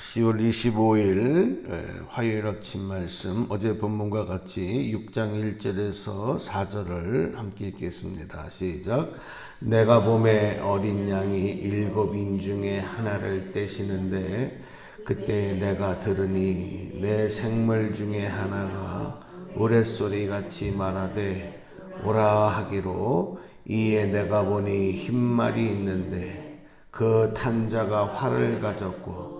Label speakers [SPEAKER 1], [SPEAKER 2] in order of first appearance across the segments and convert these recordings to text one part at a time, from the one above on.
[SPEAKER 1] 10월 25일 화요일 아침 말씀 어제 본문과 같이 6장 1절에서 4절을 함께 읽겠습니다. 시작. 내가 봄에 어린 양이 일곱 인 중에 하나를 떼시는데 그때 내가 들으니 내 생물 중에 하나가 우레소리 같이 말하되 오라 하기로 이에 내가 보니 흰 말이 있는데 그 탄자가 활을 가졌고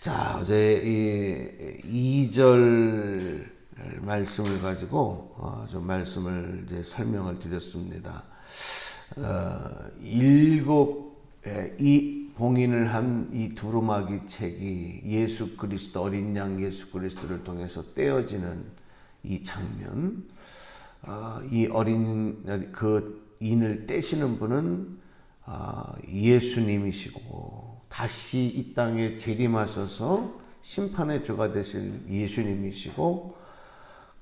[SPEAKER 1] 자, 어제 이 2절 말씀을 가지고 어, 좀 말씀을 이제 설명을 드렸습니다. 어, 일곱 에, 이 봉인을 한 이 두루마기 책이 예수 그리스도 어린 양 예수 그리스도를 통해서 떼어지는 이 장면, 어, 이 어린 그 인을 떼시는 분은 어, 예수님이시고 다시 이 땅에 재림하셔서 심판의 주가 되실 예수님이시고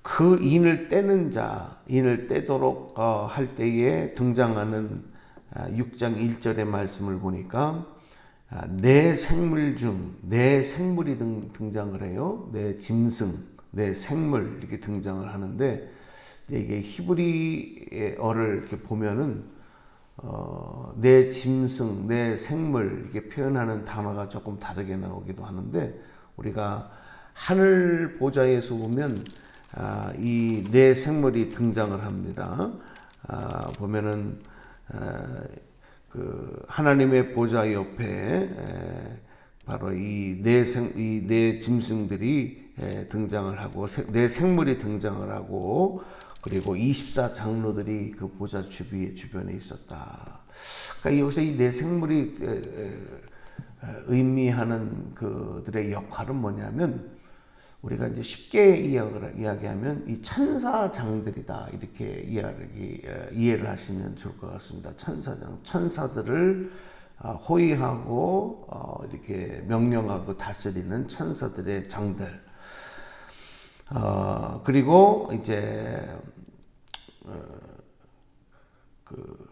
[SPEAKER 1] 그 인을 떼는 자, 인을 떼도록 어, 할 때에 등장하는 6장 1절의 말씀을 보니까 아, 내 생물 중, 내 생물이 등, 등장을 해요. 내 짐승, 내 생물 이렇게 등장을 하는데 이게 히브리어를 이렇게 보면은 어, 내 짐승, 내 생물 이렇게 표현하는 단어가 조금 다르게 나오기도 하는데 우리가 하늘 보좌에서 보면 아, 이내 생물이 등장을 합니다. 아, 보면은 아, 그 하나님의 보좌 옆에 에, 바로 이내 생, 이 내 짐승들이 에, 등장을 하고 세, 내 생물이 등장을 하고 그리고 24 장로들이 그 보좌 주비 주변에 있었다. 그러니까 여기서 이내 생물이 에, 의미하는 그들의 역할은 뭐냐면 우리가 이제 쉽게 이야기하면 이 천사장들이다 이렇게 이야기, 이해를 하시면 좋을 것 같습니다. 천사장, 천사들을 아, 호위하고 어, 이렇게 명령하고 다스리는 천사들의 장들. 어, 그리고 이제 어, 그,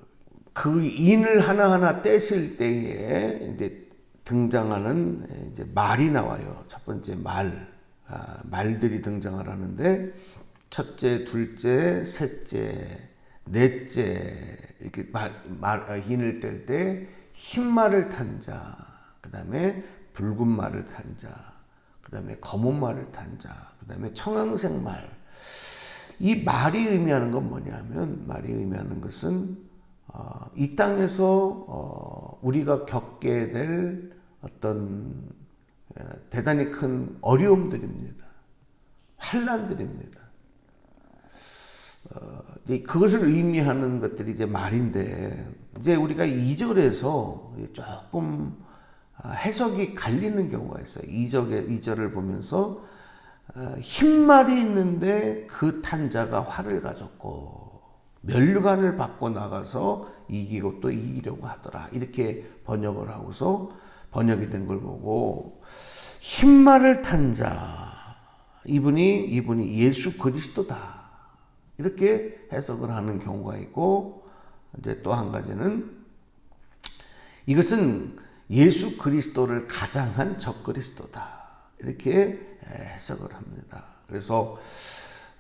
[SPEAKER 1] 그 인을 하나하나 떼실 때에 이제 등장하는 이제 말이 나와요. 첫 번째 말. 아, 말들이 등장을 하는데 첫째, 둘째, 셋째, 넷째 이렇게 말, 말 흰을 뗄 때 흰말을 탄 자, 그 다음에 붉은 말을 탄 자, 그 다음에 검은 말을 탄 자, 그 다음에 청황색 말. 이 말이 의미하는 건 뭐냐면 말이 의미하는 것은 어, 이 땅에서 어, 우리가 겪게 될 어떤 대단히 큰 어려움들입니다. 환란들입니다. 어, 그것을 의미하는 것들이 이제 말인데 이제 우리가 2절에서 조금 아, 해석이 갈리는 경우가 있어요. 2절에 2절을 보면서 어, 흰말이 있는데 그 탄자가 활을 가졌고 멸관을 받고 나가서 이기고 또 이기려고 하더라. 이렇게 번역을 하고서 번역이 된 걸 보고 흰말을 탄 자, 이분이, 이분이 예수 그리스도다. 이렇게 해석을 하는 경우가 있고, 이제 또 한 가지는 이것은 예수 그리스도를 가장한 적 그리스도다. 이렇게 해석을 합니다. 그래서,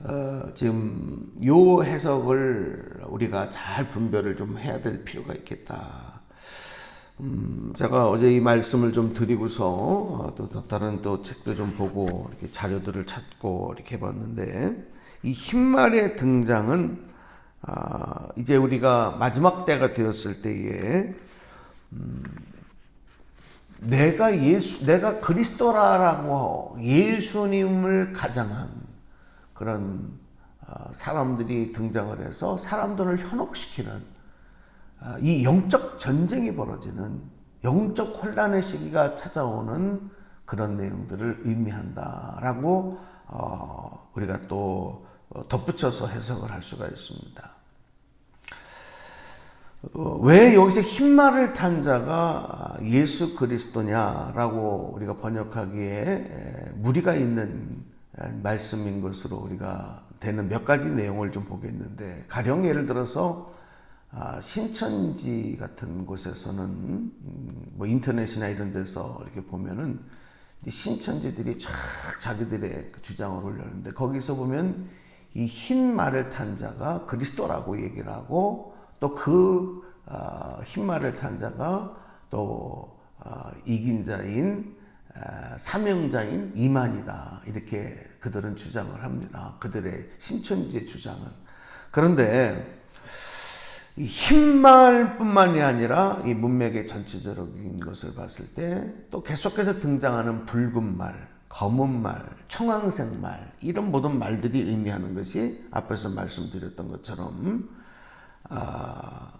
[SPEAKER 1] 어, 지금 요 해석을 우리가 잘 분별을 좀 해야 될 필요가 있겠다. 음, 제가 어제 이 말씀을 좀 드리고서 어, 또 다른 또 책도 좀 보고 이렇게 자료들을 찾고 이렇게 해봤는데 이 흰말의 등장은 아, 이제 우리가 마지막 때가 되었을 때에 음, 내가 예수, 내가 그리스도라라고 예수님을 가장한 그런 아, 사람들이 등장을 해서 사람들을 현혹시키는 아, 이 영적 전쟁이 벌어지는 영적 혼란의 시기가 찾아오는 그런 내용들을 의미한다라고 어, 우리가 또 덧붙여서 해석을 할 수가 있습니다. 어, 왜 여기서 흰말을 탄 자가 예수 그리스도냐라고 우리가 번역하기에 무리가 있는 말씀인 것으로 우리가 되는 몇 가지 내용을 좀 보겠는데 가령 예를 들어서 아, 신천지 같은 곳에서는 음, 뭐 인터넷이나 이런 데서 이렇게 보면은 신천지들이 쫙 자기들의 그 주장을 올렸는데 거기서 보면 이 흰 말을 탄 자가 그리스도라고 얘기를 하고 또그 어, 흰 말을 탄 자가 또 어, 이긴 자인 사명자인 이만이다 이렇게 그들은 주장을 합니다. 그들의 신천지의 주장은 그런데 이 흰말뿐만이 아니라 이 문맥의 전체적인 것을 봤을 때 또 계속해서 등장하는 붉은 말, 검은 말, 청황색 말 이런 모든 말들이 의미하는 것이 앞에서 말씀드렸던 것처럼 아,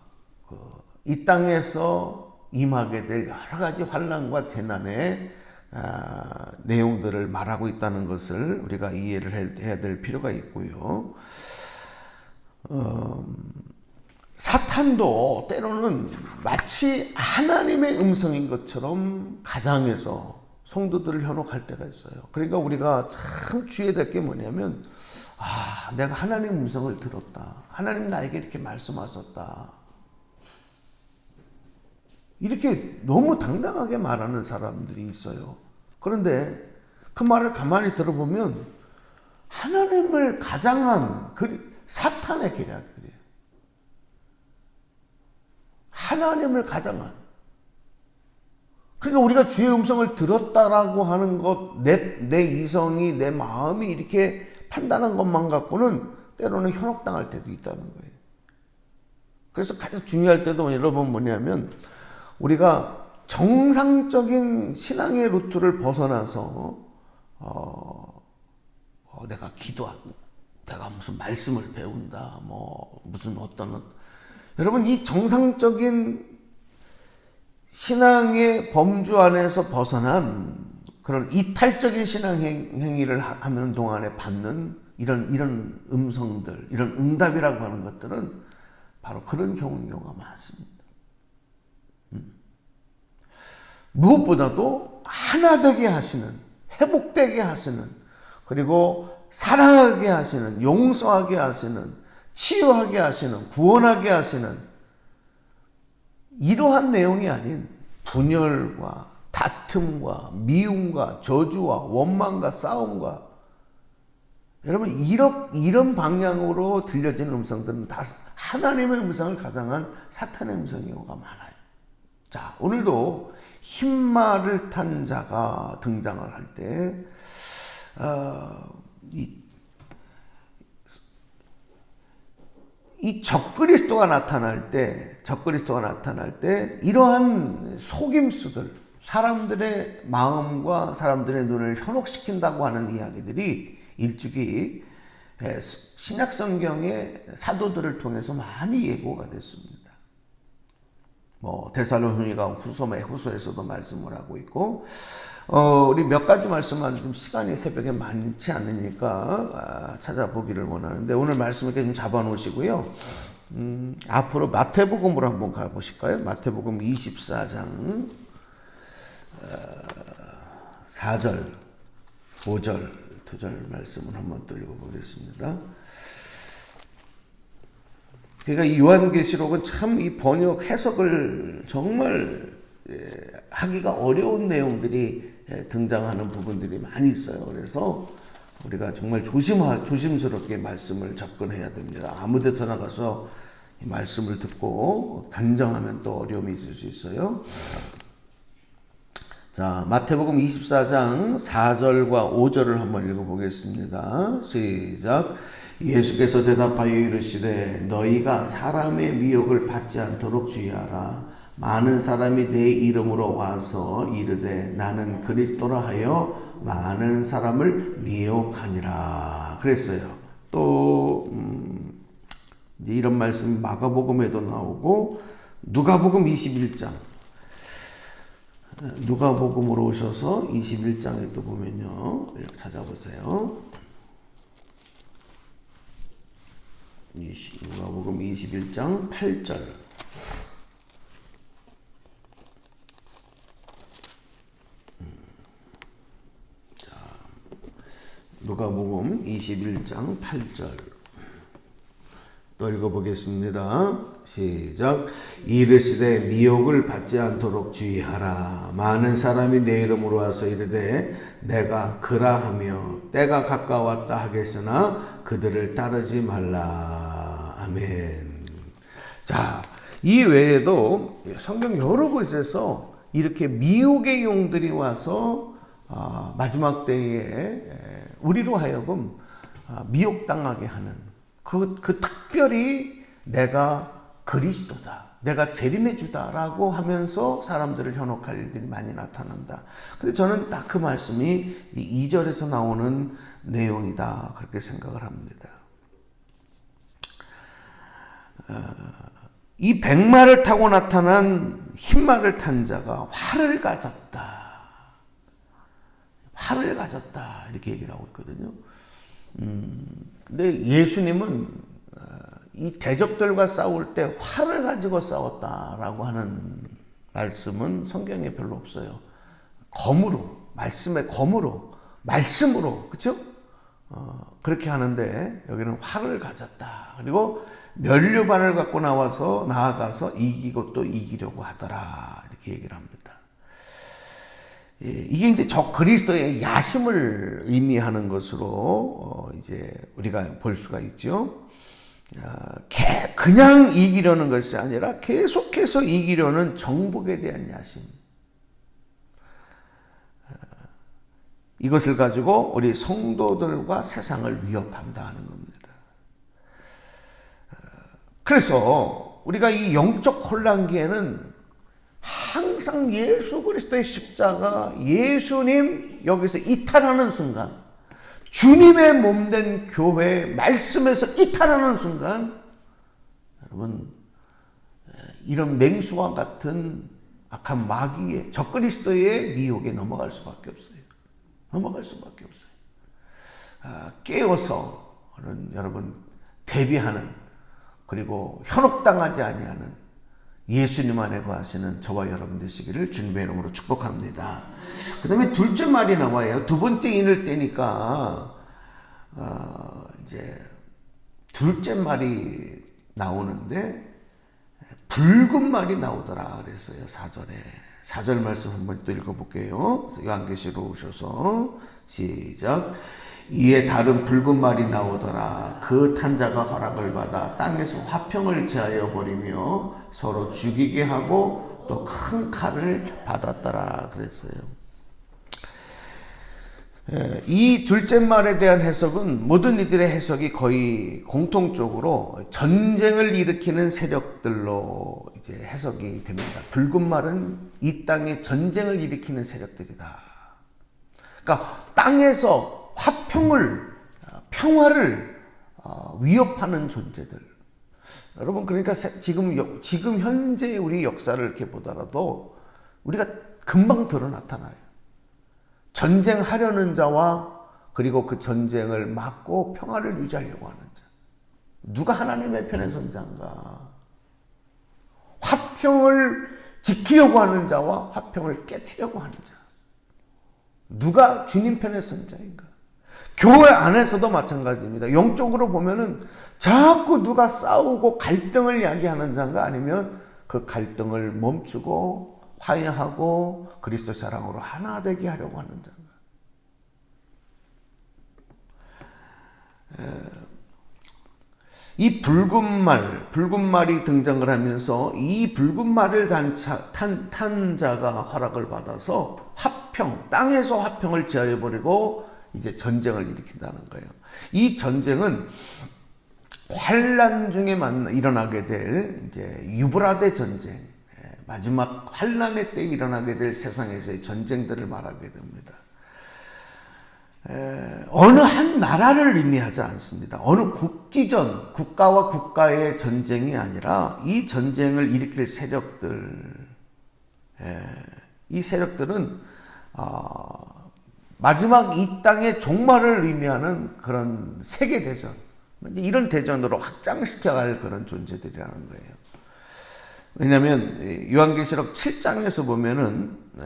[SPEAKER 1] 그, 이 땅에서 임하게 될 여러 가지 환란과 재난의 아, 내용들을 말하고 있다는 것을 우리가 이해를 해야 될 필요가 있고요. 어, 사탄도 때로는 마치 하나님의 음성인 것처럼 가장에서 성도들을 현혹할 때가 있어요. 그러니까 우리가 참 주의해야 될 게 뭐냐면, 아, 내가 하나님 음성을 들었다. 하나님 나에게 이렇게 말씀하셨다. 이렇게 너무 당당하게 말하는 사람들이 있어요. 그런데 그 말을 가만히 들어보면 하나님을 가장한 그 사탄의 계략들이에요. 하나님을 가장한. 그러니까 우리가 주의 음성을 들었다라고 하는 것, 내, 내 이성이, 내 마음이 이렇게 판단한 것만 갖고는 때로는 현혹당할 때도 있다는 거예요. 그래서 가장 중요할 때도 여러분 뭐냐면 우리가 정상적인 신앙의 루트를 벗어나서 어, 어, 내가 기도하고 내가 무슨 말씀을 배운다 뭐 무슨 어떤 여러분 이 정상적인 신앙의 범주 안에서 벗어난 그런 이탈적인 신앙 행위를 하는 동안에 받는 이런 이런 음성들, 이런 응답이라고 하는 것들은 바로 그런 경우인 경우가 많습니다. 음. 무엇보다도 하나 되게 하시는, 회복되게 하시는, 그리고 사랑하게 하시는, 용서하게 하시는, 치유하게 하시는, 구원하게 하시는 이러한 내용이 아닌 분열과 다툼과 미움과 저주와 원망과 싸움과 여러분 이런 이런 방향으로 들려지는 음성들은 다 하나님의 음성을 가장한 사탄의 음성인 경우가 많아요. 자 오늘도 흰말을 탄 자가 등장을 할 때, 어, 이, 이 적그리스도가 나타날 때, 적그리스도가 나타날 때 이러한 속임수들, 사람들의 마음과 사람들의 눈을 현혹시킨다고 하는 이야기들이 일찍이 신약 성경의 사도들을 통해서 많이 예고가 됐습니다. 뭐 데살로니가 후소에 후소에서도 말씀을 하고 있고 어, 우리 몇 가지 말씀만 좀 시간이 새벽에 많지 않으니까 아, 찾아보기를 원하는데 오늘 말씀 이렇게 좀 잡아놓으시고요. 음, 앞으로 마태복음으로 한번 가보실까요? 마태복음 24장 어, 4절, 5절 두절 말씀을 한번 또 읽어보겠습니다. 그러니까 이 요한계시록은 참 이 번역 해석을 정말 예, 하기가 어려운 내용들이 예, 등장하는 부분들이 많이 있어요. 그래서 우리가 정말 조심하, 조심스럽게 말씀을 접근해야 됩니다. 아무 데서 나 가서 말씀을 듣고 단정하면 또 어려움이 있을 수 있어요. 자, 마태복음 24장 4절과 5절을 한번 읽어보겠습니다. 시작. 예수께서 대답하여 이르시되 너희가 사람의 미혹을 받지 않도록 주의하라. 많은 사람이 내 이름으로 와서 이르되 나는 그리스도라 하여 많은 사람을 미혹하니라. 그랬어요. 또 음, 이런 말씀 마가복음에도 나오고 누가복음 21장 누가복음으로 오셔서 21장에 또 보면요. 찾아보세요. 20, 누가복음 21장 8절. 음. 자, 누가복음 21장 8절. 또 읽어보겠습니다. 시작. 이르시되 미혹을 받지 않도록 주의하라. 많은 사람이 내 이름으로 와서 이르되 내가 그라 하며 때가 가까웠다 하겠으나 그들을 따르지 말라. 아멘. 자, 이 외에도 성경 여러 곳에서 이렇게 미혹의 용들이 와서 아, 마지막 때에 우리로 하여금 아, 미혹당하게 하는 그, 그 특별히 내가 그리스도다. 내가 재림해주다라고 하면서 사람들을 현혹할 일들이 많이 나타난다. 근데 저는 딱 그 말씀이 이 2절에서 나오는 내용이다. 그렇게 생각을 합니다. 어, 이 백마를 타고 나타난 흰마를 탄 자가 활을 가졌다. 활을 가졌다. 이렇게 얘기를 하고 있거든요. 음, 근데 예수님은 어, 이 대적들과 싸울 때 활을 가지고 싸웠다라고 하는 말씀은 성경에 별로 없어요. 검으로, 말씀의 검으로, 말씀으로, 그렇죠? 어, 그렇게 하는데 여기는 활을 가졌다. 그리고 면류반을 갖고 나와서 나아가서 이기고 또 이기려고 하더라. 이렇게 얘기를 합니다. 예, 이게 이제 적 그리스도의 야심을 의미하는 것으로 어, 이제 우리가 볼 수가 있죠. 아, 그냥 이기려는 것이 아니라 계속해서 이기려는 정복에 대한 야심. 아, 이것을 가지고 우리 성도들과 세상을 위협한다는 겁니다. 아, 그래서 우리가 이 영적 혼란기에는 항상 예수 그리스도의 십자가 예수님 여기서 이탈하는 순간 주님의 몸된 교회 말씀에서 이탈하는 순간 여러분 이런 맹수와 같은 악한 마귀의 적그리스도의 미혹에 넘어갈 수밖에 없어요. 넘어갈 수밖에 없어요. 아, 깨어서 여러분 대비하는 그리고 현혹당하지 아니하는 예수님 안에 거하시는 저와 여러분 되시기를 주님의 이름으로 축복합니다. 그 다음에 둘째 말이 나와요. 두 번째 인을 떼니까, 어, 이제, 둘째 말이 나오는데, 붉은 말이 나오더라. 그랬어요. 4절에. 4절 말씀 한번 또 읽어볼게요. 요한계시로 오셔서, 시작. 이에 다른 붉은 말이 나오더라. 그 탄자가 허락을 받아 땅에서 화평을 제하여 버리며 서로 죽이게 하고 또 큰 칼을 받았더라. 그랬어요. 예, 이 둘째 말에 대한 해석은 모든 이들의 해석이 거의 공통적으로 전쟁을 일으키는 세력들로 이제 해석이 됩니다. 붉은 말은 이 땅에 전쟁을 일으키는 세력들이다. 그러니까 땅에서 화평을 평화를 어, 위협하는 존재들. 여러분 그러니까 지금 지금 현재 우리 역사를 이렇게 보더라도 우리가 금방 드러 나타나요. 전쟁하려는 자와 그리고 그 전쟁을 막고 평화를 유지하려고 하는 자. 누가 하나님의 편에 선 자인가? 화평을 지키려고 하는 자와 화평을 깨뜨려고 하는 자. 누가 주님 편에 선 자인가? 교회 안에서도 마찬가지입니다. 영적으로 보면은 자꾸 누가 싸우고 갈등을 야기하는 자가 아니면 그 갈등을 멈추고 화해하고 그리스도 사랑으로 하나 되게 하려고 하는 자가. 이 붉은 말, 붉은 말이 등장을 하면서 이 붉은 말을 탄, 탄, 탄 자가 허락을 받아서 화평, 땅에서 화평을 제어해버리고 이제 전쟁을 일으킨다는 거예요. 이 전쟁은 환란 중에 만 일어나게 될 이제 유브라데 전쟁, 예, 마지막 환란의 때 일어나게 될 세상에서의 전쟁들을 말하게 됩니다. 에, 어느 한 나라를 의미하지 않습니다. 어느 국지전, 국가와 국가의 전쟁이 아니라 이 전쟁을 일으킬 세력들, 에, 이 세력들은 어, 마지막 이 땅의 종말을 의미하는 그런 세계 대전 이런 대전으로 확장시켜갈 그런 존재들이라는 거예요. 왜냐하면 요한계시록 7장에서 보면은 에,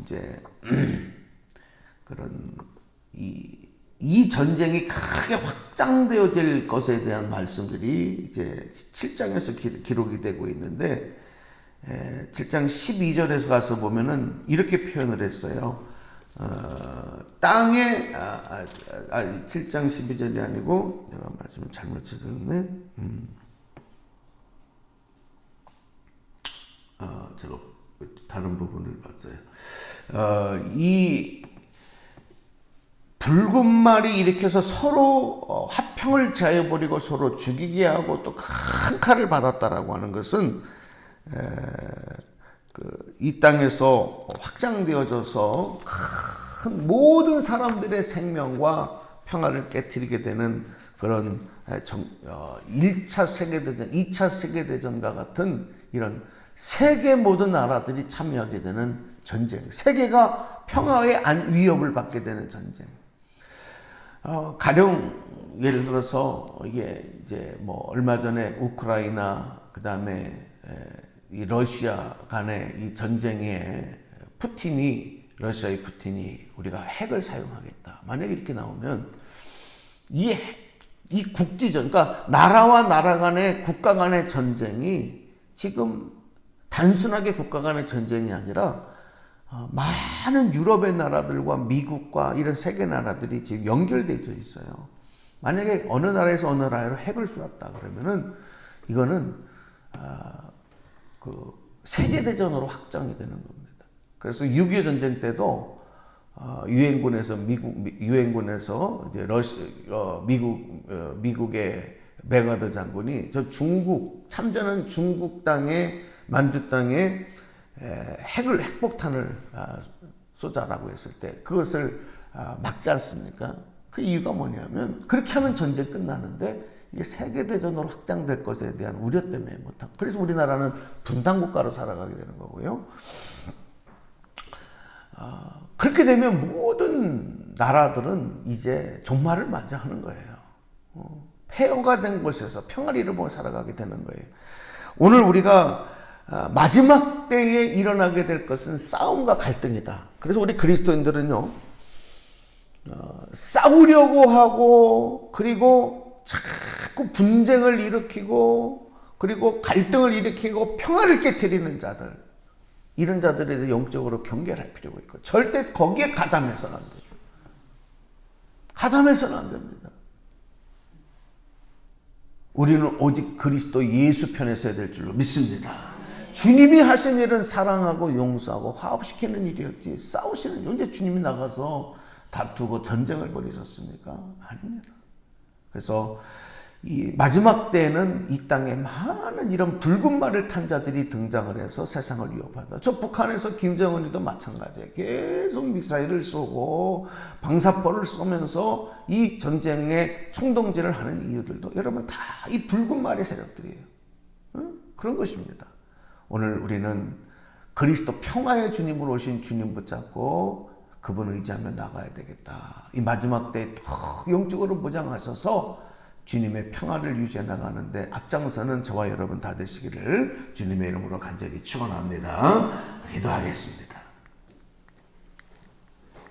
[SPEAKER 1] 이제 그런 이, 이 전쟁이 크게 확장되어질 것에 대한 말씀들이 이제 7장에서 기, 기록이 되고 있는데 에, 7장 12절에서 가서 보면은 이렇게 표현을 했어요. 어, 땅에 아, 아, 아, 7장 12절이 아니고 내가 말씀을 잘못 찾았네. 음. 아, 제가 다른 부분을 봤어요. 어, 이 붉은 말이 일으켜서 서로 어, 화평을 자해버리고 서로 죽이게 하고 또 큰 칼을 받았다라고 하는 것은 에, 그, 이 땅에서 확장되어져서 큰 모든 사람들의 생명과 평화를 깨뜨리게 되는 그런 정, 어, 1차 세계대전, 2차 세계대전과 같은 이런 세계 모든 나라들이 참여하게 되는 전쟁. 세계가 평화의 안, 위협을 받게 되는 전쟁. 어, 가령 예를 들어서 이게 이제 뭐 얼마 전에 우크라이나 그 다음에 이 러시아 간의 이 전쟁에 푸틴이 러시아의 푸틴이 우리가 핵을 사용하겠다. 만약에 이렇게 나오면 이, 이 국지전, 그러니까 나라와 나라 간의 국가 간의 전쟁이 지금 단순하게 국가 간의 전쟁이 아니라 어, 많은 유럽의 나라들과 미국과 이런 세계 나라들이 지금 연결되어 있어요. 만약에 어느 나라에서 어느 나라로 핵을 쏘았다 그러면은 이거는 아, 그 세계 대전으로 확장이 되는 겁니다. 그래서 6.25 전쟁 때도 어, 유엔군에서 미국 유엔군에서 이제 러시 어, 미국 어, 미국의 메가드 장군이 저 중국 참전한 중국 땅에 만주 땅에 핵을 핵폭탄을 아, 쏘자라고 했을 때 그것을 아, 막지 않습니까? 그 이유가 뭐냐면 그렇게 하면 전쟁 끝나는데 이게 세계대전으로 확장될 것에 대한 우려 때문에 못한. 그래서 우리나라는 분단국가로 살아가게 되는 거고요. 아, 그렇게 되면 모든 나라들은 이제 종말을 맞이하는 거예요. 어, 폐허가 된 곳에서 평화를 잃어보고 살아가게 되는 거예요. 오늘 우리가 아, 마지막 때에 일어나게 될 것은 싸움과 갈등이다. 그래서 우리 그리스도인들은요, 어, 싸우려고 하고, 그리고 자꾸 분쟁을 일으키고, 그리고 갈등을 일으키고 평화를 깨뜨리는 자들, 이런 자들에 대해 영적으로 경계할 필요가 있고, 절대 거기에 가담해서는 안 돼요. 가담해서는 안 됩니다. 우리는 오직 그리스도 예수 편에 서야 될 줄로 믿습니다. 주님이 하신 일은 사랑하고 용서하고 화합시키는 일이었지 싸우시는 언제 주님이 나가서 다투고 전쟁을 벌이셨습니까? 아닙니다. 그래서 이 마지막 때에는 이 땅에 많은 이런 붉은 말을 탄 자들이 등장을 해서 세상을 위협한다. 저 북한에서 김정은이도 마찬가지예요. 계속 미사일을 쏘고 방사포를 쏘면서 이 전쟁에 총동질을 하는 이유들도 여러분 다 이 붉은 말의 세력들이에요. 응? 그런 것입니다. 오늘 우리는 그리스도 평화의 주님으로 오신 주님 붙잡고 그분 의지하며 나가야 되겠다. 이 마지막 때 영적으로 무장하셔서 주님의 평화를 유지해 나가는데 앞장서는 저와 여러분 다 되시기를 주님의 이름으로 간절히 축원합니다. 기도하겠습니다.